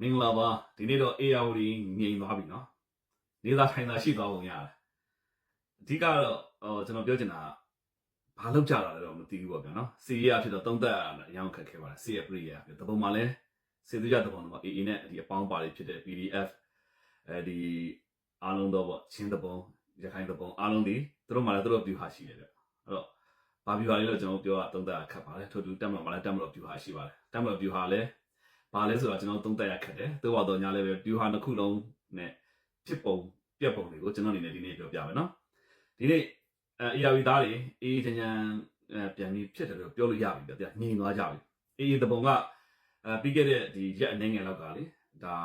မင်္ဂလာပါဒီနေ့တော့ AR ကြီးငြိမ်သွားပြီเนาะနေသာထိုင်သာရှိသွားပုံရတယ်အဓိကတော့ဟိုကျွန်တော်ပြောချင်တာကဘာလောက်ကြတာလဲတော့မသိဘူးပေါ့ဗျာเนาะစီရဖြစ်တော့သုံးသက်ရတာအရင်ခက်ခဲပါလားစီရပရိယာတပုံမှာလဲစေသူကြတပုံတော့ AA နဲ့ဒီအပေါင်းပါလေးဖြစ်တဲ့ PDF အဲဒီအားလုံးတော့ပေါ့ချင်းတပုံရခိုင်တပုံအားလုံးဒီသူတို့မှလည်းသူတို့ view ဟာရှိတယ်ဗျအဲ့တော့ဘာ view ဟာလေးလို့ကျွန်တော်ပြောတာသုံးသက်ရခက်ပါလေထို့တူတက်မလို့မှလည်းတက်မလို့ view ဟာရှိပါတယ်တက်မလို့ view ဟာလည်း ဘာလဲဆိုတော့ကျွန်တော်သုံးသပ်ရခက်တယ်တိုးတော့ညာလည်းပဲ view ဟာတစ်ခုလုံးနဲ့ဖြစ်ပုံပြက်ပုံတွေကိုကျွန်တော်အနေနဲ့ဒီနေ့ပြောပြမယ်နော်ဒီနေ့အဲ ARV သားတွေအေးချမ်းချမ်းအဲပြန်ပြီးဖြစ်တယ်လို့ပြောလို့ရပြီဗျာညင်သွားကြပြီအေးတပုံကအဲပြီးခဲ့တဲ့ဒီရက်အနေငယ်လောက်ကလေဒါ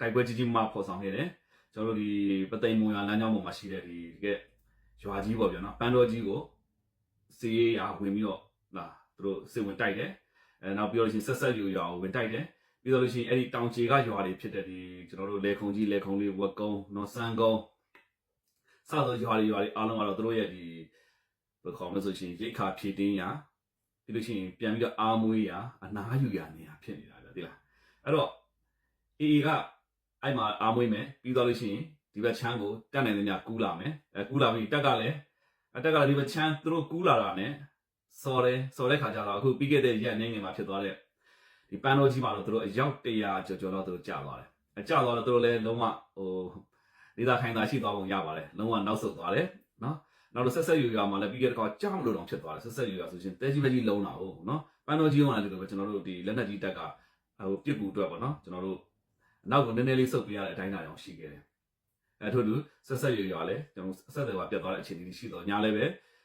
တိုက်ပွဲကြီးကြီးမှပေါ်ဆောင်ခဲ့တယ်ကျွန်တော်တို့ဒီပသိမ်မွန်ရလမ်းကြောင်းပေါ်မှာရှိတဲ့ဒီတကယ်ရွာကြီးပေါ့ဗျာနော်ပန်းတော်ကြီးကိုစီးရရဝင်ပြီးတော့လာသူတို့စစ်ဝင်တိုက်တယ် အဲနောက်ပြီးတော့ရှင်ဆက်ဆက်ယူရွာကိုဝင်တိုက်တယ်ပြီးတော့လို့ရှိရင်အဲ့ဒီတောင်ချေကရွာတွေဖြစ်တဲ့ဒီကျွန်တော်တို့လေခုံကြီးလေခုံလေးဝက်ကုန်းနော်စန်းကုန်းစသောရွာတွေရွာတွေအားလုံးကတော့တို့ရဲ့ဒီဘယ်ခေါ်မလဲဆိုရှင်ရိတ်ခါဖြည့်တင်းရာပြီးလို့ရှိရင်ပြန်ပြီးတော့အာမွေးရာအနာယူရာနေရာဖြစ်နေတာဗျဒီလားအဲ့တော့အေအေကအဲ့မှာအာမွေးမယ်ပြီးတော့လို့ရှိရင်ဒီဘက်ချမ်းကိုတက်နိုင်တဲ့ညကူးလာမယ်အဲကူးလာပြီးတက်ကလည်းအတက်ကလည်းဒီဘက်ချမ်းသူတို့ကူးလာတာနဲ့ စော်တယ်စော်တဲ့ခါကျတော့အခုပြီးခဲ့တဲ့ရက်နေငယ်မှာဖြစ်သွားတဲ့ဒီပန်းတော်ကြီးမှာတော့သူတို့အယောက်100ကျော်ကျော်တော့သူတို့ကြာသွားတယ်။အကြာသွားတော့သူတို့လည်းလုံးဝဟိုဒေတာခိုင်တာရှိသွားပုံရပါတယ်။လုံးဝနောက်ဆုတ်သွားတယ်နော်။နောက်တော့ဆက်ဆက်ယူရမှာလည်းပြီးခဲ့တဲ့ကောင်ကြောက်လို့တော့ဖြစ်သွားတယ်ဆက်ဆက်ယူရဆိုရှင်တဲကြီးပဲကြီးလုံးတာဟုတ်နော်။ပန်းတော်ကြီးကလည်းဒီလိုပဲကျွန်တော်တို့ဒီလက်နက်ကြီးတက်ကဟိုပြစ်ကူအတွက်ပေါ့နော်ကျွန်တော်တို့နောက်ကိုနည်းနည်းလေးဆုတ်ပြရတဲ့အတိုင်းအတာအောင်ရှိခဲ့တယ်။အဲထို့တူဆက်ဆက်ယူရလည်းကျွန်တော်ဆက်ဆက်တွေပါပြတ်သွားတဲ့အခြေအနေရှိတော့ညာလည်းပဲ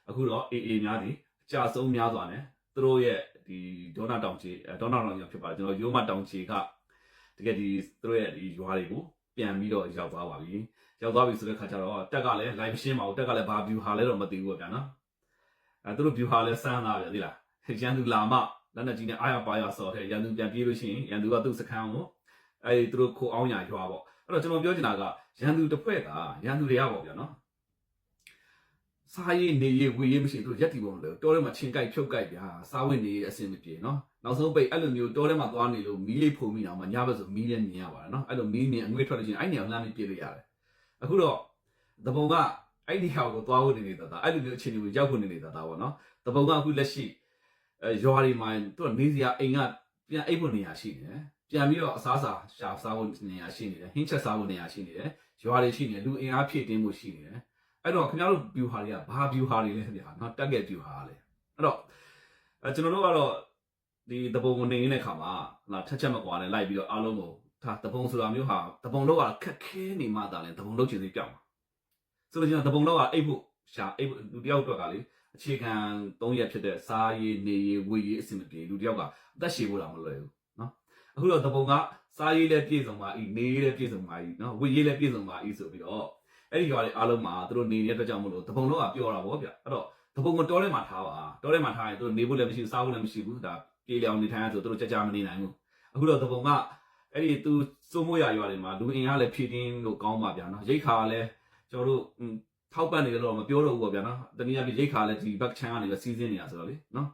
အခုတော့ AA များသည်အ ကြဆုံးများစွာနဲ့သူတို့ရဲ့ဒီဒေါနာတောင်ချေဒေါနာတောင်ချေဖြစ်ပါတယ်ကျွန်တော်ရိုးမတောင်ချေကတကယ်ဒီသူတို့ရဲ့ဒီရွာတွေကိုပြန်ပြီးတော့ရောက်သွားပါပြီရောက်သွားပြီဆိုတဲ့ခါကျတော့တက်ကလည်း live ရှင်းပါဦးတက်ကလည်းဘာ view ဟာလဲတော့မသိဘူးဗျာနော်အဲသူတို့ view ဟာလဲစမ်းလာဗျာသိလားရန်သူလာမလက်နဲ့ကြီးနဲ့အားရပါရဆော်တဲ့ရန်သူပြန်ပြေးလို့ရှိရင်ရန်သူကသူ့စခန်းကိုအဲဒီသူတို့ခိုအောင်ညာရွာပေါ့အဲ့တော့ကျွန်တော်ပြောချင်တာကရန်သူတစ်ဖွဲ့ကရန်သူတွေကပေါ့ဗျာနော် စားရည်နေရည်ဝေရည်မရှိသူတို့ရက်တီပုံလို့တောထဲမှာချင်းကြိုက်ဖြုတ်ကြိုက်ဗျာစားဝင်နေအဆင်မပြေနော်နောက်ဆုံးပိတ်အဲ့လိုမျိုးတောထဲမှာသွားနေလို့မီးလေးဖုံမိအောင်မညဘက်ဆိုမီးလည်းမြင်ရပါတယ်နော်အဲ့လိုမီးမြင်အငွေ့ထွက်လို့ရှိရင်အဲ့နေအောင်လမ်းပြီးပြေးလို့ရတယ်အခုတော့တပုံကအဲ့ဒီဟာကိုသွားဖို့နေနေတာဒါအဲ့လိုမျိုးအခြေအနေကိုရောက်ဖို့နေနေတာဒါပေါ့နော်တပုံကအခုလက်ရှိအဲရွာတွေမှာသူကနေစရာအိမ်ကပြန်အိပ်ဖို့နေရာရှိနေတယ်ပြန်ပြီးတော့အစားအစာရှာစားဖို့နေရာရှိနေတယ်ဟင်းချက်စားဖို့နေရာရှိနေတယ်ရွာတွေရှိနေတယ်လူအင်အားဖြည့်တင်းဖို့ရှိနေတယ် အဲ့တော့ခင်ဗျားတို့ view ဟာတွေကဘာ view ဟာတွေလဲခင်ဗျာနော် target view ဟာလဲအဲ့တော့ကျွန်တော်တို့ကတော့ဒီတပုံကိုနေနေတဲ့ခါမှာလာထက်ချက်မကွာနဲ့လိုက်ပြီးတော့အားလုံးကိုဒါတပုံဆိုတာမျိုးဟာတပုံလောက်ကခက်ခဲနေမှဒါလည်းတပုံလောက်ချင်သေးပြောင်းပါဆိုတော့ကျွန်တော်တပုံလောက်ကအိတ်ဖို့ရှာအိတ်လူတယောက်အတွက်ကလေအခြေခံ၃ရက်ဖြစ်တဲ့စားရည်နေရည်ဝေရည်အဆင်မပြေလူတယောက်ကအသက်ရှည်ဖို့တာမလွယ်ဘူးနော်အခုတော့တပုံကစားရည်လည်းပြည့်စုံပါဤနေရည်လည်းပြည့်စုံပါဤနော်ဝေရည်လည်းပြည့်စုံပါဤဆိုပြီးတော့ အဲ့ဒီရွာတွေအားလုံးမှာသူတို့နေတဲ့အတွက်ကြောင့်မလို့တပုံလုံးကပြောတာဗောဗျအဲ့တော့တပုံကတောထဲမှာထားပါတောထဲမှာထားရင်သူတို့နေဖို့လည်းမရှိဘူးစားဖို့လည်းမရှိဘူးဒါပြေလျောင်နေထိုင်ရဆိုသူတို့ကြကြမနေနိုင်ဘူးအခုတော့တပုံကအဲ့ဒီသူစိုးမိုးရရွာတွေမှာလူအင်အားလည်းဖြည့်တင်းလို့ကောင်းပါဗျာနော်ရိတ်ခါလည်းကျွန်တော်တို့ထောက်ပံ့နေတယ်တော့မပြောတော့ဘူးဗောဗျာနော်တနည်းအားဖြင့်ရိတ်ခါလည်းဒီဘက်ချမ်းကနေပဲစီးစင်းနေတာဆိုတော့လေနော်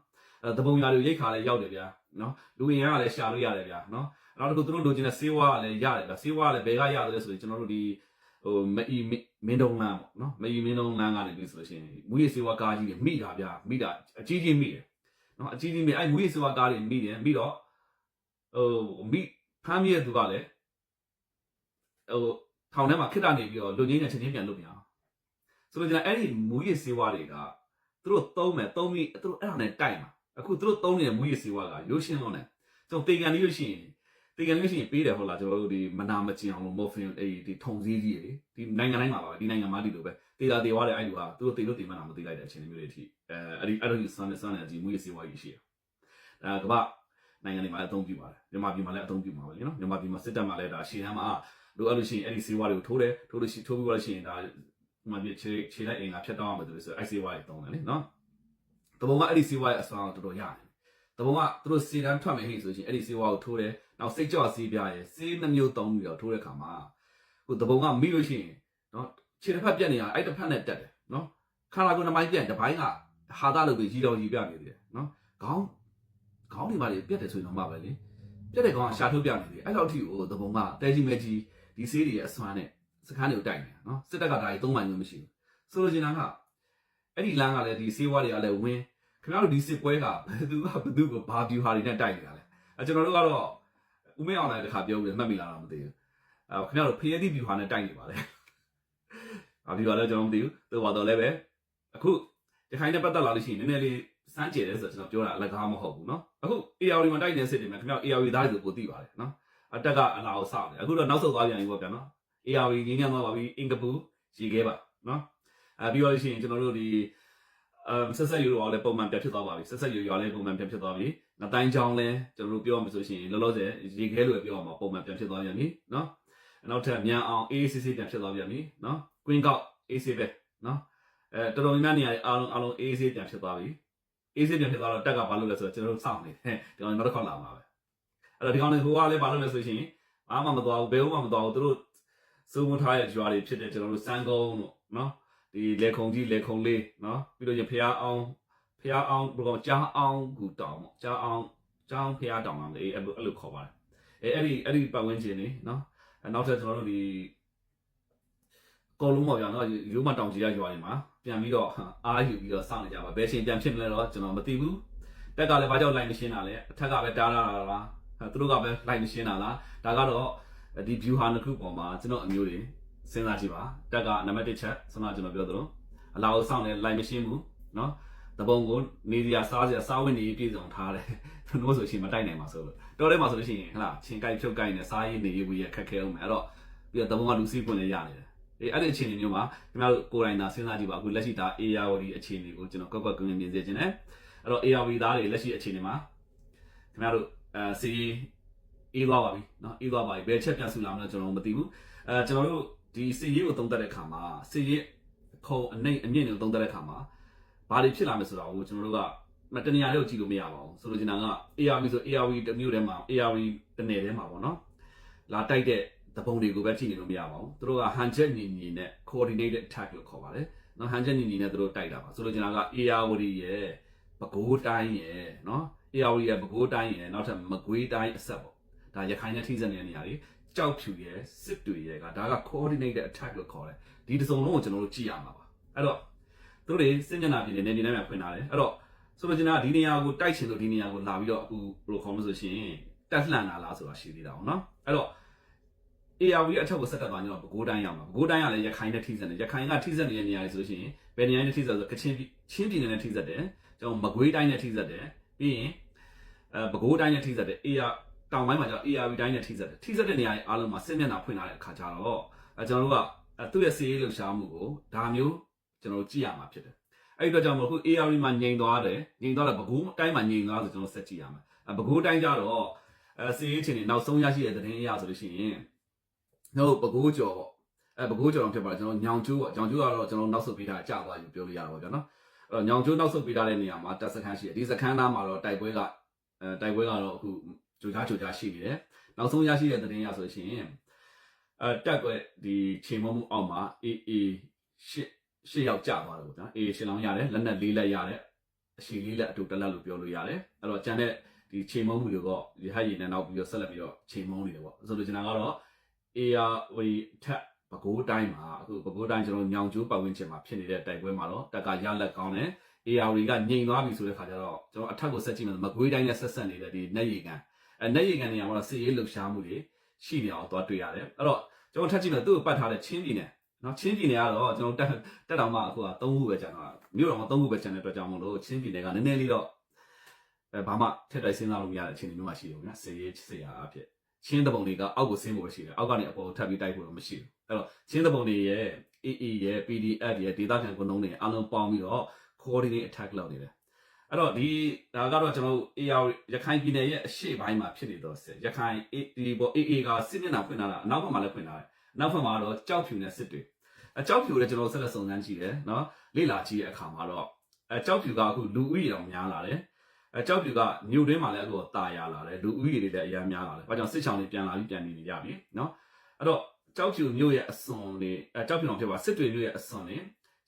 အဲတပုံရွာတွေရိတ်ခါလည်းရောက်တယ်ဗျာနော်လူအင်အားလည်းရှာလို့ရတယ်ဗျာနော်နောက်တစ်ခုသူတို့လိုချင်တဲ့စေးဝါးကလည်းရတယ်ဗျာစေးဝါးကလည်းဘယ်ကရတယ်လဲဆိုရင်ကျွန်တော်တို့ဒီ ဟိုမအီမင်းတုံးလမ်းပေါ့နော်မအီမင်းတုံးလမ်းကနေပြီဆိုလို့ရှိရင်မူရစေဝါကားကြီးတွေမိတာဗျာမိတာအကြီးကြီးမိတယ်နော်အကြီးကြီးမိအဲ့မူရစေဝါကားတွေမိတယ်မိတော့ဟိုမိဖမ်းမိတဲ့သူကလည်းဟိုထောင်ထဲမှာခစ်တာနေပြီးတော့လူငင်းနဲ့ချင်းချင်းပြန်လုပ်ပြန်အောင်ဆိုတော့ကျွန်တော်အဲ့ဒီမူရစေဝါတွေကသူတို့သုံးမယ်သုံးပြီးသူတို့အဲ့ဒါနဲ့တိုက်မှာအခုသူတို့သုံးနေတဲ့မူရစေဝါကရုပ်ရှင်းလုံးနဲ့ကျွန်တော်တေကန်လေးလို့ရှိရင် တေကန်လို့ရှိရင်ပေးတယ်ဟုတ်လားကျွန်တော်တို့ဒီမနာမကျင်အောင်လို့မော်ဖင်အဲ့ဒီထုံစည်းကြီးတွေဒီနိုင်ငံတိုင်းမှာပါဒီနိုင်ငံမှာဒီလိုပဲတေတာတေွားတဲ့အဲ့လူဟာသူတို့တေလို့တေမှန်းတာမသိလိုက်တဲ့အချိန်မျိုးတွေအထိအဲအဲ့ဒီအဲ့ဒီစမ်းနေစမ်းနေဒီမွေးစေဝါကြီးရှိတယ်အဲကမ္ဘာနိုင်ငံတွေမှာလည်းအသုံးပြုပါတယ်မြန်မာပြည်မှာလည်းအသုံးပြုမှာပဲလေနော်မြန်မာပြည်မှာစစ်တပ်မှာလည်းဒါရှေ့တန်းမှာလိုအပ်လို့ရှိရင်အဲ့ဒီစေဝါတွေကိုထိုးတယ်ထိုးလို့ရှိထိုးပြီးတော့ရှိရင်ဒါမှပြခြေခြေလိုက်အင်ကဖြတ်တော့အောင်မယ်ဆိုအဲ့စေဝါတွေတုံးတယ်လေနော်တဘုံကအဲ့ဒီစေဝါရဲ့အစွမ်းတော်တော်ရတယ် တဘုံကသူတို့စေတန်းထွက်မယ်ဟိဆိုရှင်အဲ့ဒီစေဝါကိုထိုးတယ်နောက်စိတ်ကြော့စီးပြရဲစီးနှမျိုးသုံးပြီးတော့ထိုးတဲ့ခါမှာဟိုတပုံကမိလို့ရှိရင်နော်ခြေတစ်ဖက်ပြက်နေတာအဲ့တစ်ဖက်နဲ့တက်တယ်နော်ခါလာကုန်းတစ်ပိုင်းပြက်တစ်ပိုင်းကဟာသားလို့ပြီးရီတော်ရီပြနေသေးတယ်နော်ခေါင်းခေါင်းတွေပါလေပြက်တယ်ဆိုရင်တော့မှပဲလေပြက်တဲ့ကောင်ကရှာထုတ်ပြနေတယ်အဲ့လောက်ထိကိုသဘုံကတဲကြီးမဲကြီးဒီဆေးတွေရဲ့အစွမ်းနဲ့စခန်းတွေကိုတိုက်နေတာနော်စစ်တပ်ကဒါကြီးသုံးမှန်မျိုးမရှိဘူးဆိုလိုချင်တာကအဲ့ဒီလမ်းကလည်းဒီဆေးဝါးတွေကလည်းဝင်း ခင်ဗျားတို့ဒီစစ်ပွဲကဘယ်သူကဘယ်သူကိုဘာဗျူဟာတွေနဲ့တိုက်နေတာလဲအဲကျွန်တော်တို့ကတော့ဦးမင်းအောင်လည်းတစ်ခါပြောပြီးမှတ်မိလာတော့မသိဘူးအဲခင်ဗျားတို့ဖျဲသီးဗျူဟာနဲ့တိုက်နေပါလေအာဗျူဟာလည်းကျွန်တော်မသိဘူးသို့ပါတော့လည်းပဲအခုဒီခိုင်နဲ့ပတ်သက်လာလို့ရှိရင်နည်းနည်းလေးစမ်းကြည့်တယ်ဆိုတော့ကျွန်တော်ပြောတာအလကားမဟုတ်ဘူးเนาะအခု AR မှာတိုက်နေတဲ့စစ်တွေမှာခင်ဗျား AR သားတွေဆိုပိုသိပါတယ်เนาะအတက်ကအလာကိုစောင့်တယ်အခုတော့နောက်ဆုတ်သွားပြန်ပြီပေါ့ဗျာเนาะ AR ရင်းနှီးသွားပါပြီအင်ကပူရေခဲပါเนาะအဲပြီးတော့ရှိရင်ကျွန်တော်တို့ဒီအမ် ဆက်ဆက်ရိုးရောလည်းပုံမှန်ပြန်ဖြစ်သွားပါပြီဆက်ဆက်ရိုးရောလည်းပုံမှန်ပြန်ဖြစ်သွားပြီငတိုင်းချောင်းလည်းကျွန်တော်တို့ပြောရမှာဆိုရှင်လောလောဆယ်ရေခဲလိုပဲပြောရမှာပုံမှန်ပြန်ဖြစ်သွားပြန်ပြီနော်နောက်ထပ်မြန်အောင် AACC ပြန်ဖြစ်သွားပြန်ပြီနော် Queen ကောက် AC ပဲနော်အဲတော်တော်များများနေရာအားလုံးအားလုံး AC ပြန်ဖြစ်သွားပြီ AC ပြန်ဖြစ်သွားတော့တက်ကဘာလုပ်လဲဆိုတော့ကျွန်တော်တို့စောင့်နေတယ်ဒီကောင်နောက်တစ်ခေါက်လာမှာပဲအဲ့တော့ဒီကောင်တွေဟိုကလည်းဘာလုပ်လဲဆိုရှင်အားမမသွားဘူးဘယ်ဥမှမသွားဘူးသူတို့စုံမထားရဲ့ကြွားတွေဖြစ်တဲ့ကျွန်တော်တို့စံကုန်းတို့နော် ဒီလေခုံကြီးလေခုံလေးနော်ပြီးတော့ရဖျားအောင်ဖျားအောင်ဘယ်ကောင်ကြားအောင်ကူတောင်းပေါ့ကြားအောင်ကြားအောင်ဖျားတောင်းအောင်လေအဲ့လိုအဲ့လိုခေါ်ပါတယ်အဲအဲ့ဒီအဲ့ဒီပတ်ဝန်းကျင်နေနော်နောက်ထပ်ကျွန်တော်တို့ဒီကော်လုံးပေါ့ဗျာနော်ရိုးမတောင်ကြီးရရွာနေမှာပြန်ပြီးတော့အားယူပြီးတော့စောင့်နေကြပါဘယ်ချိန်ပြန်ဖြစ်မလဲတော့ကျွန်တော်မသိဘူးတက်ကလည်းဘာကြောင့် line မရှင်းတာလဲအထက်ကပဲတားတာလားသူတို့ကပဲ line မရှင်းတာလားဒါကတော့ဒီ view ဟာနှစ်ခုပေါ်မှာကျွန်တော်အမျိုးတွေ စဉ်းစားကြည့်ပါတက်ကနံပါတ်1ချက်ဆန္ဒကျွန်တော်ပြောသလိုအလာကိုစောင့်နေလိုက်မရှင်းဘူးเนาะတပုံကိုနေစရာစားစရာစားဝင်နေပြည့်စုံထားတယ်တို့ဆိုရှင်မတိုက်နိုင်ပါဆိုလို့တော်ထဲမှာဆိုလို့ရှိရင်ဟလာချင်းကြိုက်ဖြုတ်ကြိုက်နေစားရည်နေရဘူးရခက်ခဲအောင်မယ်အဲ့တော့ပြီးတော့တပုံကလူစီးပွင့်လည်းရနေတယ်အေးအဲ့ဒီအခြေအနေမျိုးမှာခင်ဗျားတို့ကိုယ်တိုင်သာစဉ်းစားကြည့်ပါအခုလက်ရှိဒါ ARD အခြေအနေကိုကျွန်တော်ကောက်ကွက်ကွင်းမြင်စေချင်တယ်အဲ့တော့ ARD သားတွေလက်ရှိအခြေအနေမှာခင်ဗျားတို့အဲစီအေးသွားပါပြီเนาะအေးသွားပါပြီဘယ်ချက်ပြန်ဆူလာမလဲကျွန်တော်မသိဘူးအဲကျွန်တော်တို့ ဒီစီရေးကိုသုံးသပ်တဲ့အခါမှာစီရေးခုံအနှိမ့်အမြင့်တွေကိုသုံးသပ်တဲ့အခါမှာဘာတွေဖြစ်လာမလဲဆိုတာကိုကျွန်တော်တို့ကမတနေရာလေးကိုကြည့်လို့မရပါဘူးဆိုလိုချင်တာက ARV ဆို ARV တစ်မျိုးတည်းမှာ ARV တစ်နယ်တည်းမှာပေါ့နော်လာတိုက်တဲ့တပုံတွေကိုပဲကြည့်နေလို့မရပါဘူးသူတို့က hand check ညီညီနဲ့ coordinated attack လို့ခေါ်ပါတယ်နော် hand check ညီညီနဲ့သူတို့တိုက်တာပါဆိုလိုချင်တာက ARV ရဲ့ပဲခူးတိုင်းရဲ့နော် ARV ရဲ့ပဲခူးတိုင်းရဲ့နောက်ထပ်မကွေးတိုင်းအဆက်ပေါ့ဒါရခိုင်နဲ့ထိစပ်နေတဲ့နေရာတွေ ကြောက်ဖြူရဲ့စစ်တွေရဲ့ကဒါက coordinated attack လို့ခေါ်တယ်ဒီတစ်စုံလုံးကိုကျွန်တော်တို့ကြည့်ရမှာပါအဲ့တော့သူတို့တွေစစ်မျက်နှာပြင်နေနေနေနဲ့ဖွင့်ထားတယ်အဲ့တော့ဆိုလိုချင်တာဒီနေရာကိုတိုက်ချင်လို့ဒီနေရာကိုလာပြီးတော့အခုဘယ်လိုခေါ်မလို့ဆိုရှင်တက်လှန်လာလားဆိုတာရှိသေးတာပေါ့နော်အဲ့တော့ ARV အထက်ကိုဆက်တက်သွားညတော့ပဲခူးတိုင်းရောက်မှာပဲခူးတိုင်းကလည်းရခိုင်နဲ့ထိစပ်နေရခိုင်ကထိစပ်နေတဲ့နေရာတွေဆိုလို့ရှိရင်ဘယ်နေရာနဲ့ထိစပ်ဆိုကချင်ချင်းပြည်နယ်နဲ့ထိစပ်တယ်ကျွန်တော်မကွေးတိုင်းနဲ့ထိစပ်တယ်ပြီးရင်အဲပဲခူးတိုင်းနဲ့ထိစပ်တယ် AR တောင်ပိုင်းမှာကျတော့ ARV တိုင်းနဲ့ထိစပ်တယ်ထိစပ်တဲ့နေရာတွေအားလုံးမှာစစ်မျက်နှာဖွင့်လာတဲ့အခါကျတော့အဲကျွန်တော်တို့ကအဲသူ့ရဲ့စီးရေးလှုပ်ရှားမှုကိုဒါမျိုးကျွန်တော်တို့ကြည့်ရမှာဖြစ်တယ်အဲ့ဒီတော့ကြောင့်မို့ခု ARV မှာငြိမ်သွားတယ်ငြိမ်သွားတယ်ပဲခူးတိုင်းမှာငြိမ်သွားဆိုကျွန်တော်ဆက်ကြည့်ရမှာအဲပဲခူးတိုင်းကျတော့အဲစီးရေးချင်းတွေနောက်ဆုံးရရှိတဲ့သတင်းအရဆိုလို့ရှိရင်တို့ပဲခူးကျော်ပေါ့အဲပဲခူးကျော်တော့ဖြစ်ပါတယ်ကျွန်တော်ညောင်ကျိုးပေါ့ညောင်ကျိုးကတော့ကျွန်တော်နောက်ဆုတ်ပေးထားကြာသွားပြီပြောလို့ရတာပေါ့ဗျာနော်အဲ့တော့ညောင်ကျိုးနောက်ဆုတ်ပေးထားတဲ့နေရာမှာတက်စခန်းရှိတယ်ဒီစခန်းသားမှာတော့တိုက်ပွဲကအဲတိုက်ပွဲကတော့အခု ကြိုကြားကြိုကြားရှိနေတယ်နောက်ဆုံးရရှိတဲ့သတင်းရဆိုရှင်အဲတက်ကွက်ဒီချိန်မမှုအောက်မှာ AA ရှစ်ရှစ်ယောက်ကြာသွားတယ်ပေါ့ဗျာ AA ရှစ်လောင်းရတယ်လက်နက်လေးလက်ရတယ်အရှိလေးလက်အတူတက်လက်လို့ပြောလို့ရတယ်အဲ့တော့ကျန်တဲ့ဒီချိန်မမှုတွေတော့ရဟတ်ရည်နဲ့နောက်ပြီးတော့ဆက်လက်ပြီးတော့ချိန်မုံနေတယ်ပေါ့ဆိုလိုချင်တာကတော့ AR ဝီထက်ပဲခူးတိုင်းမှာအခုပဲခူးတိုင်းကျွန်တော်ညောင်ကျိုးပတ်ဝန်းကျင်မှာဖြစ်နေတဲ့တိုက်ပွဲမှာတော့တက်ကရလက်ကောင်းတယ် AR ကညင်သွားပြီဆိုတဲ့ခါကျတော့ကျွန်တော်အထက်ကိုဆက်ကြည့်မယ်မကွေးတိုင်းနဲ့ဆက်ဆက်နေတဲ့ဒီနက်ရီကန် အဲနက်ရီကန်နေရာမှာတော့စစ်ရေးလှုပ်ရှားမှုတွေရှိနေအောင်သွားတွေ့ရတယ်အဲ့တော့ကျွန်တော်ထပ်ကြည့်မယ်သူ့ကိုပတ်ထားတဲ့ချင်းပြည်နယ်နော်ချင်းပြည်နယ်ကတော့ကျွန်တော်တက်တက်တော်မှအခုက3ခုပဲကျန်တော့မြို့တော်မှာ3ခုပဲကျန်တဲ့အတွက်ကြောင့်မလို့ချင်းပြည်နယ်ကနည်းနည်းလေးတော့အဲဘာမှထက်တိုက်စဉ်းစားလို့မရတဲ့အခြေအနေမျိုးမှရှိတယ်ဗျာစစ်ရေးစစ်ရာအဖြစ်ချင်းတပုံတွေကအောက်ကိုဆင်းဖို့ပဲရှိတယ်အောက်ကနေအပေါ်ကိုထပ်ပြီးတိုက်ဖို့တော့မရှိဘူးအဲ့တော့ချင်းတပုံတွေရဲ့ AA ရဲ့ PDF ရဲ့ဒေသခံကွန်တုံးတွေအားလုံးပေါင်းပြီးတော့ coordinate attack လုပ်နေတယ် အဲ့တော့ဒီဒါကတော့ကျွန်တော်တို့ AR ရခိုင်ပြည်နယ်ရဲ့အရှေ့ပိုင်းမှာဖြစ်နေတော့ဆက်ရခိုင်ဒီပေါ် AA ကစစ်မျက်နှာဖွင့်လာတာအနောက်ဘက်မှာလည်းဖွင့်လာတယ်အနောက်ဘက်မှာတော့ကြောက်ဖြူနဲ့စစ်တွေအကြောက်ဖြူလည်းကျွန်တော်ဆက်လက်စုံစမ်းကြည့်တယ်နော်လေ့လာကြည့်တဲ့အခါမှာတော့အကြောက်ဖြူကအခုလူဦးရေတောင်များလာတယ်အကြောက်ဖြူကမြို့တွင်းမှာလည်းအခုတာယာလာတယ်လူဦးရေတွေလည်းအများများလာတယ်ဘာကြောင့်စစ်ချောင်းတွေပြန်လာပြီးပြန်နေနေကြပြီနော်အဲ့တော့ကြောက်ဖြူမြို့ရဲ့အစွန်တွေအကြောက်ဖြူတော်ဖြစ်ပါစစ်တွေမြို့ရဲ့အစွန်တွေ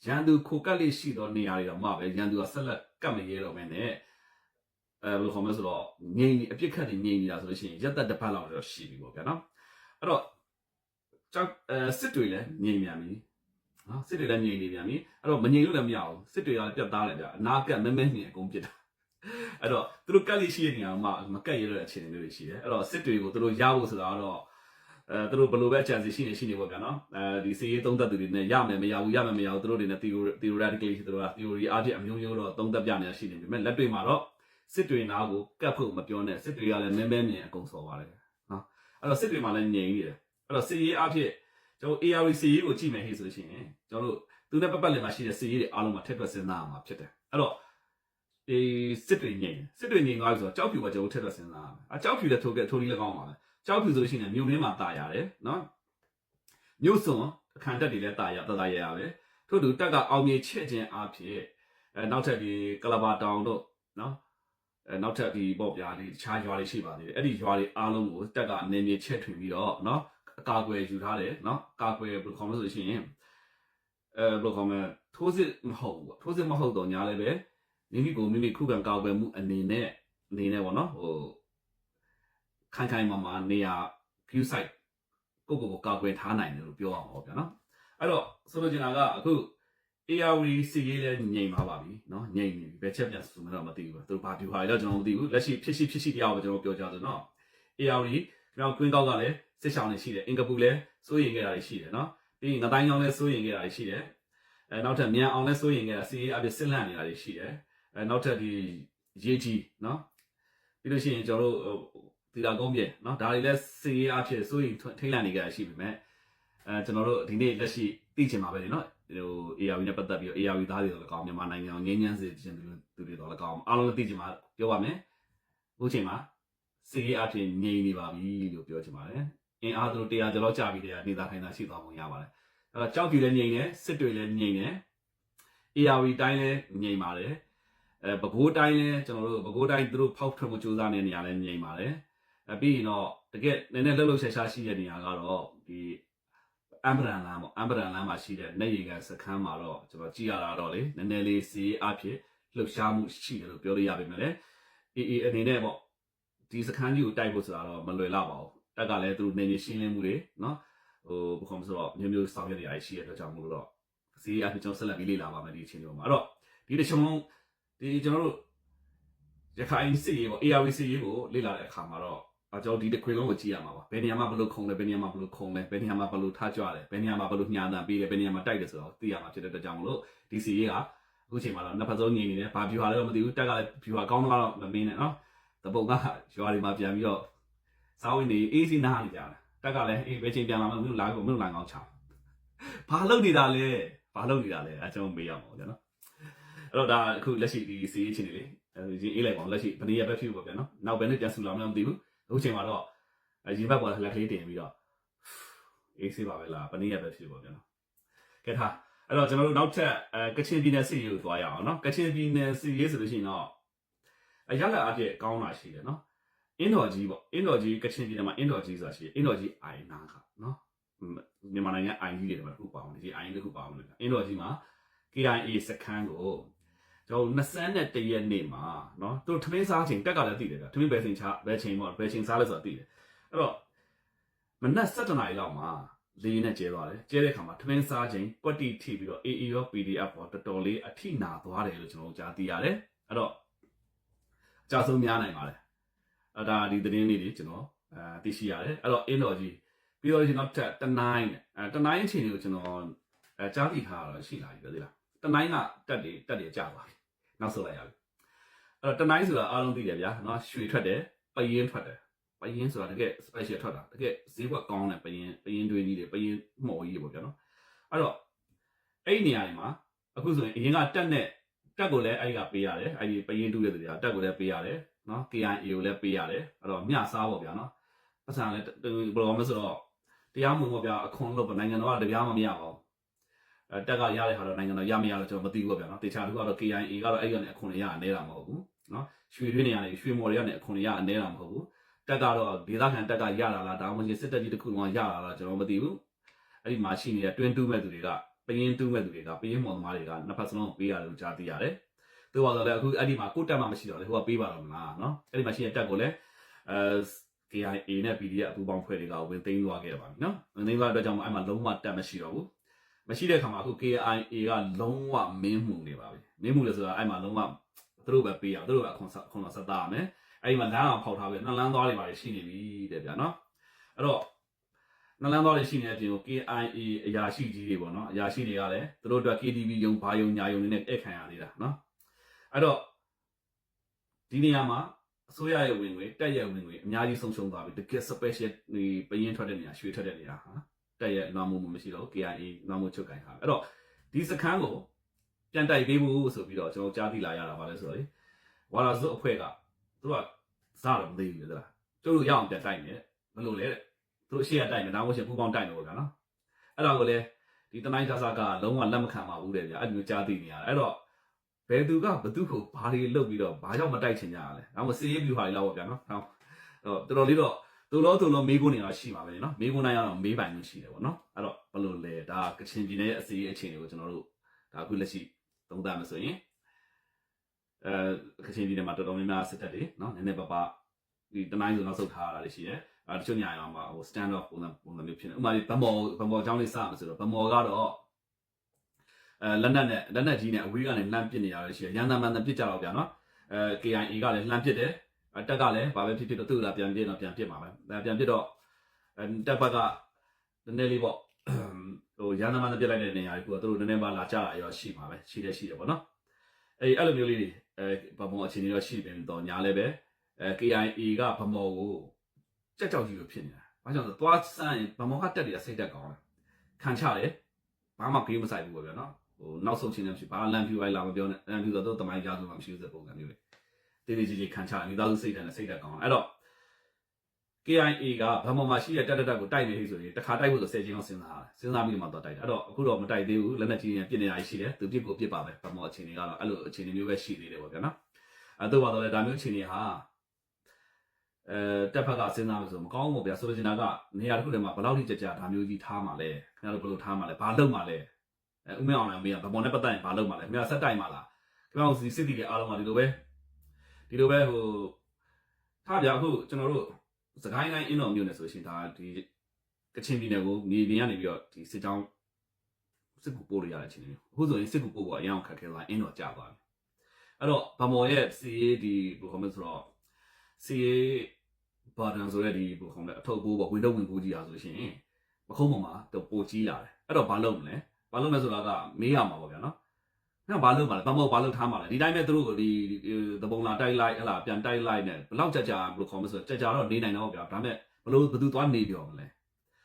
ရန်သူခိုကတ်လေးရှိသောနေရာတွေတော့မှပဲရန်သူကဆက်လက်ကတ်မရဲတော့မယ်နဲ့အဲဘယ်လိုခေါ်မလဲဆိုတော့ငိမ့်နေအပြစ်ခတ်နေငိမ့်နေတာဆိုလို့ရှိရင်ရက်သက်တစ်ပတ်လောက်တော့ရှိပြီပေါ့ဗျာနော်အဲ့တော့ကြောက်အဲစစ်တွေလည်းငိမ့်မြန်ပြီနော်စစ်တွေလည်းငိမ့်နေပြန်ပြီအဲ့တော့မငိမ့်လို့လည်းမရဘူးစစ်တွေကလည်းပြတ်သားတယ်ဗျာအနာကက်မဲမဲနေအကုန်ပြစ်တာအဲ့တော့သူတို့ကတ်လေးရှိတဲ့နေရာမှာမကတ်ရတဲ့အခြေအနေမျိုးတွေရှိတယ်အဲ့တော့စစ်တွေကိုသူတို့ရဖို့ဆိုတာတော့ အဲသူတို့ဘယ်လိုပဲအကြံစီရှိနေရှိနေပေါ့ဗျာနော်အဲဒီစီရေးသုံးသက်သူတွေနဲ့ရမယ်မရဘူးရမယ်မရဘူးသူတို့တွေနဲ့ theory theoretically သူတို့က theory အဖြစ်အမျိုးမျိုးတော့သုံးသက်ပြနေတာရှိနေပြီမဲ့လက်တွေ့မှာတော့စစ်တွေနာကိုကတ်ဖို့မပြောနဲ့စစ်တွေကလည်းမဲမဲမြင်အကုန်စော်ပါတယ်နော်အဲ့တော့စစ်တွေမှာလည်းငြိမ်နေတယ်အဲ့တော့စစ်ရေးအဖြစ်ကျွန်တော် AR စစ်ရေးကိုကြည့်မယ်ဟိဆိုလို့ရှိရင်ကျွန်တော်တို့သူနဲ့ပတ်ပတ်လည်မှာရှိတဲ့စစ်ရေးတွေအားလုံးမှာထက်တွက်စဉ်းစားရမှာဖြစ်တယ်အဲ့တော့ဒီစစ်တွေငြိမ်တယ်စစ်တွေငြိမ်သွားပြီဆိုတော့ကြောက်ဖြူကကျွန်တော်ထက်တွက်စဉ်းစားရမယ်အကြောက်ဖြူလည်းထိုးခဲ့ထိုးပြီးလည်းကောင်းပါပဲ ကြောက်ဖြူဆိုလို့ရှိရင်မြို့မင်းမှာတာယာတယ်နော်မြို့စွန်အခန်းတက်တွေလည်းတာယာတာယာရပဲထို့သူတက်ကအောင်မြင်ချက်ချင်းအဖြစ်အဲနောက်ထပ်ဒီကလဘာတောင်တို့နော်အဲနောက်ထပ်ဒီပေါ့ဗျာဒီတခြားရွာတွေရှိပါသေးတယ်အဲ့ဒီရွာတွေအားလုံးကိုတက်ကအနည်းငယ်ချက်ထွင်ပြီးတော့နော်အကာအကွယ်ယူထားတယ်နော်အကာအကွယ်ဘယ်လိုခေါ်မလဲဆိုရင်အဲဘယ်လိုခေါ်မလဲထိုးစစ်မဟုတ်ဘူးထိုးစစ်မဟုတ်တော့ညာလည်းပဲမိမိကိုမိမိခုခံကာကွယ်မှုအနေနဲ့အနေနဲ့ပေါ့နော်ဟို ခိုင်ခိုင်မာမာနေရာ view site ကိုကိုကိုကာကွယ်ထားနိုင်တယ်လို့ပြောအောင်ပေါ့ဗျာเนาะအဲ့တော့ဆိုလိုချင်တာကအခု ARV စီရေးလဲငြိမ်ပါပါပြီเนาะငြိမ်နေပြီဘယ်ချက်ပြန်ဆိုမှတော့မသိဘူးသူဘာပြူဟာလဲကျွန်တော်မသိဘူးလက်ရှိဖြစ်ရှိဖြစ်ရှိတရားကိုကျွန်တော်ပြောကြဆိုတော့ ARV ကျွန်တော်ကွင်းကောက်ကလည်းစစ်ဆောင်နေရှိတယ်အင်ကပူလည်းစိုးရင်ခဲ့တာရှိတယ်เนาะပြီးရင်ငတိုင်းချောင်းလည်းစိုးရင်ခဲ့တာရှိတယ်အဲနောက်ထပ်မြန်အောင်လည်းစိုးရင်ခဲ့တာစီရေးအပြစ်စစ်လန့်နေတာရှိတယ်အဲနောက်ထပ်ဒီရေးကြီးเนาะပြီးလို့ရှိရင်ကျွန်တော်တို့ ဒီလာကုန်းပြေเนาะဒါတွေလည်းစီရေးအဖြစ်စိုးရင်ထိတ်လန့်နေကြတာရှိပြီမဲ့အဲကျွန်တော်တို့ဒီနေ့လက်ရှိသိချင်ပါပဲเนาะ ဟို ARV နဲ့ပတ်သက်ပြီးတော့ ARV သားတွေတော့လည်းကောင်းမြန်မာနိုင်ငံငင်းညမ်းစေခြင်းသူသူတွေတော့လည်းကောင်းအားလုံးသိချင်ပါပြောပါမယ်အခုချိန်မှာစီရေးအဖြစ်ငြိမ်နေပါပြီလို့ပြောချင်ပါတယ်အင်အားသူတို့တရားကျော်လောက်ကြာပြီတဲ့နေသားထိုင်တာရှိသွားပုံရပါတယ်အဲ့တော့ကြောက်ပြူလည်းငြိမ်တယ်စစ်တွေလည်းငြိမ်တယ် ARV တိုင်းလည်းငြိမ်ပါတယ်အဲပဲခူးတိုင်းလည်းကျွန်တော်တို့ပဲခူးတိုင်းသူတို့ဖောက်ထွက်မှုစူးစမ်းနေတဲ့နေရာလည်းငြိမ်ပါတယ် အဲပြီးရင်တော့တကယ်နည်းနည်းလှုပ်လှုပ်ရှားရှားရှိတဲ့နေရာကတော့ဒီအမ်ဘရန်လမ်းပေါ့အမ်ဘရန်လမ်းမှာရှိတဲ့နေရီကန်စခန်းမှာတော့ကျွန်တော်ကြည့်ရတာတော့လေနည်းနည်းလေးစီးအဖြစ်လှုပ်ရှားမှုရှိတယ်လို့ပြောလို့ရပါမယ်လေအေးအေးအနေနဲ့ပေါ့ဒီစခန်းကြီးကိုတိုက်ဖို့ဆိုတာတော့မလွယ်လောက်ပါဘူးတက်ကလည်းသူတို့နေနေရှင်းလင်းမှုတွေနော်ဟိုဘယ်ခေါ်မဆိုတော့မျိုးမျိုးဆောင်ရွက်နေရရှိတဲ့အတွက်ကြောင့်မို့လို့တော့စီးအဖြစ်ကျွန်တော်ဆက်လက်ပြီးလေ့လာပါမယ်ဒီအချိန်တွေမှာအဲ့တော့ဒီတစ်ချိန်လုံးဒီကျွန်တော်တို့ရခိုင်စီရေးပေါ့ ARV စီရေးကိုလေ့လာတဲ့အခါမှာတော့ အကြောဒီတစ်ခွေလုံးကိုကြည့်ရမှာပါဘယ်နေရာမှာဘယ်လိုခုံလဲဘယ်နေရာမှာဘယ်လိုခုံလဲဘယ်နေရာမှာဘယ်လိုထားကြွလဲဘယ်နေရာမှာဘယ်လိုညာတန်ပေးလဲဘယ်နေရာမှာတိုက်တယ်ဆိုတော့သိရမှာဖြစ်တဲ့အတွက်ကြောင့်မလို့ဒီစီရေးကအခုချိန်မှာတော့နှစ်ဖက်ဆုံးညီနေတယ်ဘာပြူဟာလဲတော့မသိဘူးတက်ကလည်းပြူဟာကောင်းတော့မမင်းနဲ့နော်တပုတ်ကရွာတွေမှာပြန်ပြီးတော့စာဝင်နေအေးစီနားနေကြတယ်တက်ကလည်းအေးဘယ်ချိန်ပြန်လာမလို့လာကိုမလို့လာကောင်းချောင်းဘာလုပ်နေတာလဲဘာလုပ်နေတာလဲအဲကျွန်တော်မေးရမှာပေါ့ဗျာနော်အဲ့တော့ဒါအခုလက်ရှိဒီစီရေးချင်းနေလေအဲဒီအေးလိုက်ပါလက်ရှိဘယ်နေရာပဲဖြစ်ဖို့ဗျာနော်နောက်ဘယ်နဲ့ပြန်ဆူလာမလဲမသိဘူး အခုချိန်မှာတော့အရင်ဘက်ပေါ်လက်ကလေးတင်ပြီးတော့အေးဆေးပါပဲလားဘယ်နည်းရပဲဖြစ်ပေါ့ဗျာနော်ကဲထားအဲ့တော့ကျွန်တော်တို့နောက်ထပ်အဲကချင်ပြည်နယ်စီရေးကိုသွားရအောင်နော်ကချင်ပြည်နယ်စီရေးဆိုလို့ရှိရင်တော့အရလာအပြည့်ကောင်းလာရှိတယ်နော်အင်းတော်ကြီးပေါ့အင်းတော်ကြီးကချင်ပြည်နယ်မှာအင်းတော်ကြီးဆိုတာရှိတယ်အင်းတော်ကြီးအိုင်နာကနော်မြန်မာနိုင်ငံအိုင်ကြီးတွေမှာခုပါအောင်ဒီအိုင်တစ်ခုပါအောင်လေအင်းတော်ကြီးမှာ KIA စခန်းကို ကျွန်တော်21ရက်နေ့မှာเนาะသူထမင်းစားချိန်တက်ကလည်းသိတယ်ဗျထမင်းဘယ်ချိန်ချဘယ်ချိန်ပေါ့ဘယ်ချိန်စားလဲဆိုတာသိတယ်အဲ့တော့မနက်7:00နာရီလောက်မှာလေးနဲ့ကျဲသွားတယ်ကျဲတဲ့ခါမှာထမင်းစားချိန်ကွက်တီထိပြီးတော့ AA ရော PDF ပေါ့တော်တော်လေးအထိနာသွားတယ်လို့ကျွန်တော်ကြားသိရတယ်အဲ့တော့အကြဆုံးများနိုင်ပါတယ်အဲ့ဒါဒီသတင်းလေးတွေကျွန်တော်အဲသိရှိရတယ်အဲ့တော့အင်းတော်ကြီးပြီးတော့ကျွန်တော်တက်တနိုင်အဲတနိုင်အချိန်ကိုကျွန်တော်အဲကြားသိထားတာရှိလာပြီပြောသေးလားတနိုင်းကတက်တယ်တက်တယ်ကြာပါပြီ နောက်ဆုတ်လိုက်ရပြီအဲ့တော့တနိုင်းဆိုတာအားလုံးသိတယ်ဗျာနော်ရွှေထွက်တယ်ပရင်ထွက်တယ်ပရင်ဆိုတာတကယ် special ထွက်တာတကယ်ဈေးကွက်ကောင်းတယ်ပရင်ပရင်တွေးကြီးတယ်ပရင်မှော်ကြီးပေါ့ဗျာနော်အဲ့တော့အဲ့ဒီနေရာတွေမှာအခုဆိုရင်အရင်ကတက်နဲ့တက်ကိုလည်းအဲ့ဒီကပေးရတယ်အဲ့ဒီပရင်တူးတဲ့သူတွေကတက်ကိုလည်းပေးရတယ်နော် KIA ကိုလည်းပေးရတယ်အဲ့တော့မျှစားပေါ့ဗျာနော်ပတ်စံလည်းဘယ်လိုမှမဆိုတော့တရားမဝင်ပေါ့ဗျာအခွန်လို့နိုင်ငံတော်ကတရားမမရပါဘူးအဲ တက်ကရတဲ့ဟာတော့နိုင်ငံတော်ရမရတော့ကျွန်တော်မသိဘူးဗျာနော်တေချာတစ်ခုကတော့ KIA ကတော့အဲ့ရနဲ့အခွန်ရအနေတာမဟုတ်ဘူးနော်ရွှေတွင်းနေရာနေရွှေမော်တွေကနေအခွန်ရအနေတာမဟုတ်ဘူးတက်ကတော့ဒေသခံတက်ကရတာလားဒါမှမဟုတ်စစ်တပ်ကြီးတစ်ခုလုံးကရတာလားကျွန်တော်မသိဘူးအဲ့ဒီမှာရှိနေတဲ့တွင်းတူးမဲ့သူတွေကပရင်တူးမဲ့သူတွေကပရင်မော်သမားတွေကနှစ်ဖက်စလုံးပေးရတယ်လို့ကြားသိရတယ်သူကဆိုလည်းအခုအဲ့ဒီမှာကိုတက်မှမရှိတော့လေဟိုကပေးပါတော့မလားနော်အဲ့ဒီမှာရှိတဲ့တက်ကိုလည်းအဲ KIA နဲ့ PDF အပူပေါင်းဖွဲ့တွေကဝင်သိမ်းသွားခဲ့ပါပြီနော်ဝင်သိမ်းသွားတဲ့အတွက်ကြောင့်အဲ့မှာလုံးဝတက်မရှိတော့ဘူး မရှိတဲ့အခါမှာအခု KIA ကလုံးဝမင်းမှုနေပါပြီမင်းမှုလေဆိုတာအဲ့မှာလုံးဝသူတို့ပဲပေးအောင်သူတို့ပဲခွန်ဆက်ခွန်ဆက်သားရမယ်အဲ့ဒီမှာလမ်းအောင်ဖောက်ထားပြီးနှလန်းသွားတွေပါရှိနေပြီတဲ့ဗျာနော်အဲ့တော့နှလန်းသွားတွေရှိနေတဲ့အပြင်ကို KIA အရာရှိကြီးတွေပေါ့နော်အရာရှိတွေကလည်းသူတို့အတွက် KTV ယုံဘာယုံညာယုံနေနဲ့ဧည့်ခံရသေးတာနော်အဲ့တော့ဒီနေရာမှာအစိုးရရဲ့ဝင်ငွေတက်ရဲ့ဝင်ငွေအများကြီးဆုံးရှုံးသွားပြီတကယ် special ဒီပရင်ထွက်တဲ့နေရာရွှေထွက်တဲ့နေရာဟာ တက်ရဲ့နာမှုမရှိတော့ KIA နာမှုချုပ်ကင်ထားအဲ့တော့ဒီစခန်းကိုပြန်တိုက်ပေးဖို့ဆိုပြီးတော့ကျွန်တော်ကြားသိလာရတာပါလဲဆိုတော့လေဝါလာစုအဖွဲ့ကသူတို့ကစားတော့မသိဘူးလေသလားကျတို့ရအောင်ပြန်တိုက်နေဘယ်လိုလဲတဲ့သူတို့ရှေ့ကတိုက်နေနားမို့ရှင်ပူပေါင်းတိုက်နေလို့ကနော်အဲ့တော့ကိုလေဒီတနိုင်းသားစားကလုံးဝလက်မခံပါဘူးတဲ့ဗျအဲ့ဒီမျိုးကြားသိနေရတယ်အဲ့တော့ဘယ်သူကဘသူ့ကိုဘာတွေလုပ်ပြီးတော့ဘာကြောင့်မတိုက်ချင်ကြရလဲဒါမှမဟုတ်စီးရေးပြူဟာတွေလောက်ပေါ့ဗျာနော်ဟုတ်တော့တော်တော်လေးတော့ သူလို့သူလို့မေးခွန်းနေတော့ရှိပါပဲနော်မေးခွန်းတိုင်းကတော့မေးပိုင်လို့ရှိတယ်ပေါ့နော်အဲ့တော့ဘယ်လိုလဲဒါကချင်ပြည်နယ်ရဲ့အစီအချိန်တွေကိုကျွန်တော်တို့ဒါအခုလက်ရှိသုံးသပ်မယ်ဆိုရင်အဲကချင်ပြည်နယ်မှာတော်တော်များများစစ်တပ်တွေနော်နည်းနည်းပါးပါဒီတနိုင်းဆိုနောက်ဆုတ်ထားရတာတွေရှိတယ်အဲတချို့ညရောမှာဟို stand off ပုံစံပုံစံမျိုးဖြစ်နေဥပမာဗမော်ဗမော်အကြောင်းလေးစမယ်ဆိုတော့ဗမော်ကတော့အဲလက်နက်နဲ့လက်နက်ကြီးနဲ့အဝေးကနေလှမ်းပစ်နေရတယ်ရှိတယ်ရန်တမ်းမှန်တမ်းပစ်ကြတော့ဗျာနော်အဲ KIA ကလည်းလှမ်းပစ်တယ်အဲ တက်ကလည်းဘာပဲဖြစ်ဖြစ်တော့သူ့လာပြန်ပြစ်တော့ပြန်ပစ်မှာပဲအဲပြန်ပစ်တော့အဲတက်ဘက်ကနည်းနည်းလေးပေါ့ဟိုရန်တမ်းမှန်တမ်းပစ်လိုက်တဲ့နေရာကြီးကသူတို့နည်းနည်းမှလာကြရရောရှိမှာပဲရှိတယ်ရှိတယ်ပေါ့နော်အဲအဲ့လိုမျိုးလေးတွေအဲဗမော်အခြေအနေတော့ရှိတယ်တော့ညာလည်းပဲအဲ KIA ကဗမော်ကိုကြက်ကြောက်ကြီးလိုဖြစ်နေတာ။ဘာကြောင့်လဲဆိုတော့သွားစမ်းရင်ဗမော်ကတက်တယ်စိတ်တက်ကောင်းတယ်။ခံချတယ်။ဘာမှဂိမ်းမဆိုင်ဘူးပေါ့ဗျာနော်။ဟိုနောက်ဆုံးချင်းလည်းဖြစ်ဘာလန်ဖြူလိုက်လာမပြောနဲ့လန်ဖြူဆိုတော့တမိုင်းကြားဆိုမှမရှိဘူးစပုံစံမျိုးလေ။ တေးသေးကြီးကြီးခံချတယ်မိသားစုစိတ်တက်နဲ့စိတ်တက်ကောင်းတယ်။အဲ့တော့ KIA ကဗမော်မှာရှိတဲ့တက်တက်တက်ကိုတိုက်နေပြီဆိုရင်တခါတိုက်ဖို့ဆို10ချင်းအောင်စဉ်းစားရတယ်။စဉ်းစားပြီးမှတော့တိုက်တယ်။အဲ့တော့အခုတော့မတိုက်သေးဘူးလက်နက်ကြီးနဲ့ပြစ်နေတာရှိတယ်။သူပြစ်ကိုပြစ်ပါပဲဗမော်အခြေအနေကတော့အဲ့လိုအခြေအနေမျိုးပဲရှိသေးတယ်ပေါ့ဗျာနော်။အဲ့တော့ပါတော့လေဒါမျိုးအခြေအနေဟာအဲတက်ဖက်ကစဉ်းစားလို့ဆိုမကောင်းဘူးဗျာဆိုလိုချင်တာကနေရာတစ်ခုတည်းမှာဘယ်လောက်ထိကြကြဒါမျိုးကြီးထားမှာလဲခင်ဗျားတို့ဘယ်လိုထားမှာလဲဘာလုပ်မှာလဲအဲဥမင်းအောင်လည်းမေးရဗမော်နဲ့ပတ်သက်ရင်ဘာလုပ်မှာလဲခင်ဗျားဆက်တိုက်မှာလားခင်ဗျားတို့စီစစ်တီတွေအားလုံးကဒီလိုပဲ ဒီလိုပဲဟိုထားဗျာအခုကျွန်တော်တို့စကိုင်းတိုင်းအင်းတော်မြို့နယ်ဆိုရှင်ဒါဒီကချင်ပြည်နယ်ကိုမြေပြင်ကနေပြီးတော့ဒီစစ်ကြောင်းစစ်ကူပို့လို့ရတဲ့ချင်းမျိုးအခုဆိုရင်စစ်ကူပို့ဖို့အရင်အောင်ခက်ခဲသွားအင်းတော်ကြာသွားပြီအဲ့တော့ဗမော်ရဲ့စီရေးဒီဘယ်လိုခေါ်မလဲဆိုတော့စီရေးဘာတန်ဆိုတဲ့ဒီဘယ်လိုခေါ်မလဲအထုပ်ပိုးပေါ့ဝင်တော့ဝင်ပိုးကြီးอ่ะဆိုရှင်မခုံးပေါ်မှာတော့ပိုကြီးလာတယ်အဲ့တော့ဘာလုပ်မလဲဘာလုပ်မလဲဆိုတာကမေးရမှာပေါ့ဗျာနော် အဲ့ဘာလုပ်မှာလဲဘာမို့ဘာလုပ်ထားမှာလဲဒီတိုင်းပဲသူတို့ကိုဒီသဘုံလာတိုက်လိုက်ဟလာပြန်တိုက်လိုက်နဲ့ဘယ်လောက်ကြာကြာဘယ်လိုခေါ်မလဲဆိုကြာကြာတော့နေနိုင်တော့ဗျာဒါပေမဲ့ဘလို့ဘသူသွားနေပြောမလဲ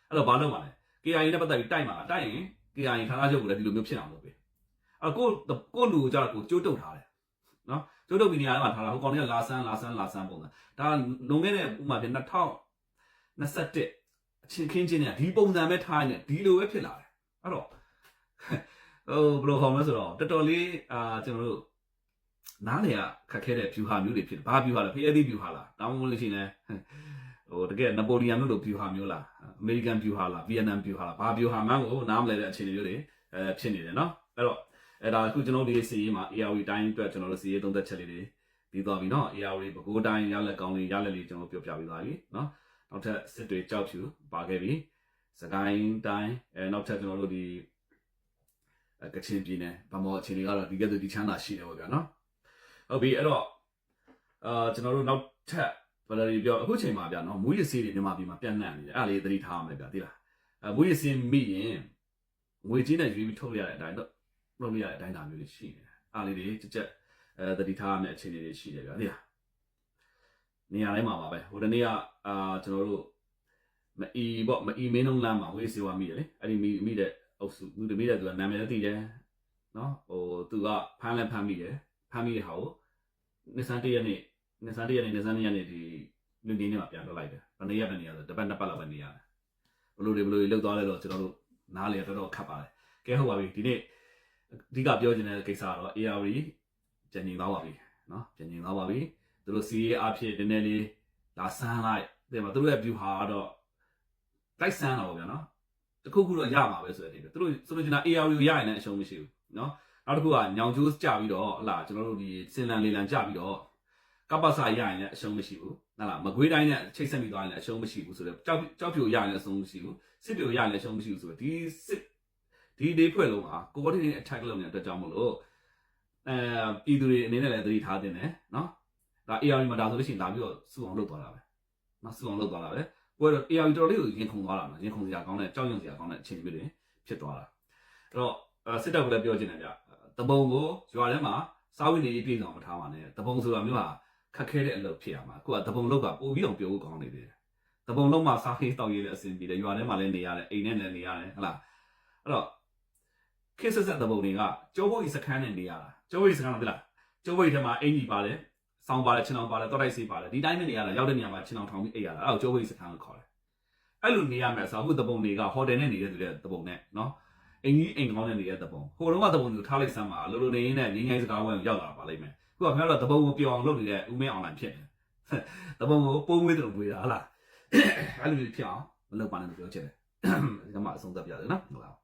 အဲ့တော့ဘာလုပ်မှာလဲ KIA နဲ့ပတ်သက်ပြီးတိုက်မှာလားတိုက်ရင် KIA ဌာနချုပ်ကိုလည်းဒီလိုမျိုးဖြစ်အောင်လုပ်ပေးအဲ့ကိုကိုလူကြတော့ကိုကျိုးတုတ်ထားတယ်နော်ကျိုးတုတ်ပြီးနေရာမှာထားတာဟိုကောင်တွေကလာဆန်းလာဆန်းလာဆန်းပုံစံဒါလွန်ခဲ့တဲ့ဥမာပြ2021အချင်းခင်းချင်းเนี่ยဒီပုံစံပဲထားနေဒီလိုပဲဖြစ်လာတယ်အဲ့တော့ ဟိုဘယ်လိုခေါ်မလဲဆိုတော့တော်တော်လေးအာကျွန်တော်တို့နားလေကခက်ခဲတဲ့ view ဟာမျိုးတွေဖြစ်တယ်ဘာ view ဟာလဲဖျက်သီး view ဟာလားတောင်းမလို့ရှိရင်ဟိုတကယ်နပိုလီယန်တို့လို view ဟာမျိုးလားအမေရိကန် view ဟာလားဗီယက်နမ် view ဟာလားဘာ view ဟာမှန်းကိုနားမလဲတဲ့အခြေအနေမျိုးတွေအဲဖြစ်နေတယ်เนาะအဲ့တော့အဲ့ဒါအခုကျွန်တော်တို့ဒီစီရေးမှာ ARV တိုင်းအတွက်ကျွန်တော်တို့စီရေးသုံးသက်ချက်လေးတွေပြီးသွားပြီเนาะ ARV ဘကိုးတိုင်းရလက်ကောင်းလေးရလက်လေးကျွန်တော်ပြောပြပြီးသွားပြီเนาะနောက်ထပ်စစ်တွေကြောက်ဖြူပါခဲ့ပြီစကိုင်းတိုင်းအဲနောက်ထပ်ကျွန်တော်တို့ဒီ ကချင်ပြည်နယ်ဗမော်အခြေအနေကတော့ဒီကဲ့သို့ဒီချမ်းသာရှိတယ်ပေါ့ဗျာနော်ဟုတ်ပြီအဲ့တော့အာကျွန်တော်တို့နောက်ထပ်ဘယ်လိုတွေပြောအခုချိန်မှာဗျာနော်မူရစီတွေမြန်မာပြည်မှာပြန့်နှံ့နေတယ်အဲ့ဒါလေးသတိထားရမယ်ဗျာသိလားအမူရစီမိရင်ငွေကြီးနဲ့ရွေးပြီးထုတ်ရတဲ့အတိုင်းတော့လုပ်လို့ရတဲ့အတိုင်းဒါမျိုးတွေရှိနေတယ်အဲ့ဒါလေးတွေကြက်ကြက်အဲသတိထားရမယ့်အခြေအနေတွေရှိတယ်ဗျာသိလားနေရာတိုင်းမှာပါပဲဟိုတနေ့ကအာကျွန်တော်တို့မအီပေါ့မအီမင်းလုံးလမ်းမှာဝေးစေဝါမိတယ်လေအဲ့ဒီမိမိတဲ့ အုပ်စုသူတမိတဲ့သူကနာမည်လည်းသိတယ်နော်ဟိုသူကဖမ်းလဲဖမ်းမိတယ်ဖမ်းမိတဲ့ဟာကိုနေစန်တရက်နေ့နေစန်တရက်နေ့နေစန်တရက်နေ့ဒီလူကြီးနေမှာပြန်ထွက်လိုက်တယ်ဘယ်နေ့ရက်ပဲနေရဆိုတပတ်နှစ်ပတ်လောက်ပဲနေရတယ်ဘလို့တွေဘလို့တွေလောက်သွားလဲတော့ကျွန်တော်တို့နားလေတော်တော်ခတ်ပါတယ်ကဲဟုတ်ပါပြီဒီနေ့အဓိကပြောချင်တဲ့ကိစ္စကတော့ AR ကျန်နေသွားပါပြီနော်ကျန်နေသွားပါပြီသူတို့ CA အဖြစ်နည်းနည်းလေးလာဆန်းလိုက်တဲ့မှာသူတို့ရဲ့ view ဟာတော့တိုက်ဆန်းတော့ဗျာနော် တခုခုတော့ရမှာပဲဆိုတဲ့ဒီသူတို့ဆိုလို့ချင်တာ AR ကိုရရင်လည်းအရှုံးမရှိဘူးနော်နောက်တစ်ခုကညောင်ကျိုးကြပြီးတော့ဟလာကျွန်တော်တို့ဒီစင်လန်လေလန်ကြပြီးတော့ကပ္ပစာရရင်လည်းအရှုံးမရှိဘူးဟလာမကွေးတိုင်းနဲ့ချိတ်ဆက်ပြီးသွားရင်လည်းအရှုံးမရှိဘူးဆိုတော့ကြောက်ကြောက်ပြိုရရင်လည်းအရှုံးမရှိဘူးစစ်ပြိုရရင်လည်းအရှုံးမရှိဘူးဆိုတော့ဒီစစ်ဒီဒေးဖွဲ့လုံးမှာ coordinate attack လုပ်နေတဲ့အတွက်ကြောင့်မလို့အဲပြည်သူတွေအနေနဲ့လည်းသတိထားတင်တယ်နော်ဒါ AR မှာဒါဆိုလို့ရှိရင်လာပြီးတော့စုအောင်လုပ်သွားတာပဲနော်စုအောင်လုပ်သွားတာပဲ ပွဲတော့ AR တော်တော်လေးကိုရင်ခုန်သွားတာနော်ရင်ခုန်စရာကောင်းတဲ့ကြောက်ရွံ့စရာကောင်းတဲ့အခြေအနေတွေဖြစ်သွားတာအဲ့တော့အဲစစ်တပ်ကလည်းပြောချင်တယ်ဗျတပုံကိုရွာထဲမှာစားဝိနေရေးပြည်ဆောင်မထားပါနဲ့တပုံဆိုတာမျိုးဟာခက်ခဲတဲ့အလုပ်ဖြစ်ရမှာအခုကတပုံလောက်ကပို့ပြီးအောင်ပြောဖို့ကောင်းနေတယ်တပုံလောက်မှစားခေးတောက်ရေးလည်းအဆင်ပြေတယ်ရွာထဲမှာလည်းနေရတယ်အိမ်နဲ့လည်းနေရတယ်ဟလားအဲ့တော့ခေတ်ဆက်ဆက်တပုံတွေကကျိုးဘုတ်ဤစခန်းနဲ့နေရတာကျိုးဘုတ်ဤစခန်းတော့သိလားကျိုးဘုတ်ဤထဲမှာအင်ကြီးပါတယ် စောင်းပါတယ်ချင်းအောင်ပါတယ်တောက်တိုက်စီပါတယ်ဒီတိုင်းနဲ့နေရတာရောက်တဲ့နေရာမှာချင်းအောင်ထောင်ပြီးအိပ်ရတာအဲ့ဒါကိုကျိုးဘုတ်ဤစခန်းလို့ခေါ်တယ်အဲ့လိုနေရမယ်ဆိုတော့အခုတပုံတွေကဟိုတယ်နဲ့နေတဲ့သူတွေတပုံနဲ့နော်အင်ကြီးအိမ်ကောင်းတဲ့နေတဲ့တပုံဟိုတုန်းကတပုံကိုထားလိုက်စမ်းပါလိုလိုနေရင်းနဲ့ငင်းငိုင်းစကားဝဲကိုရောက်လာပါလိမ့်မယ်ခုကခင်ဗျားတို့တပုံကိုပျော်အောင်လုပ်နေတဲ့ဦးမင်းအွန်လိုင်းဖြစ်တယ်တပုံကိုပုံမွေးတယ်လို့ပြောတာဟလားအဲ့လိုမျိုးဖြစ်အောင်မလုပ်ပါနဲ့လို့ပြောချင်တယ်ဒီကမှအဆုံးသတ်ပြရတယ်နော်ဟုတ်လား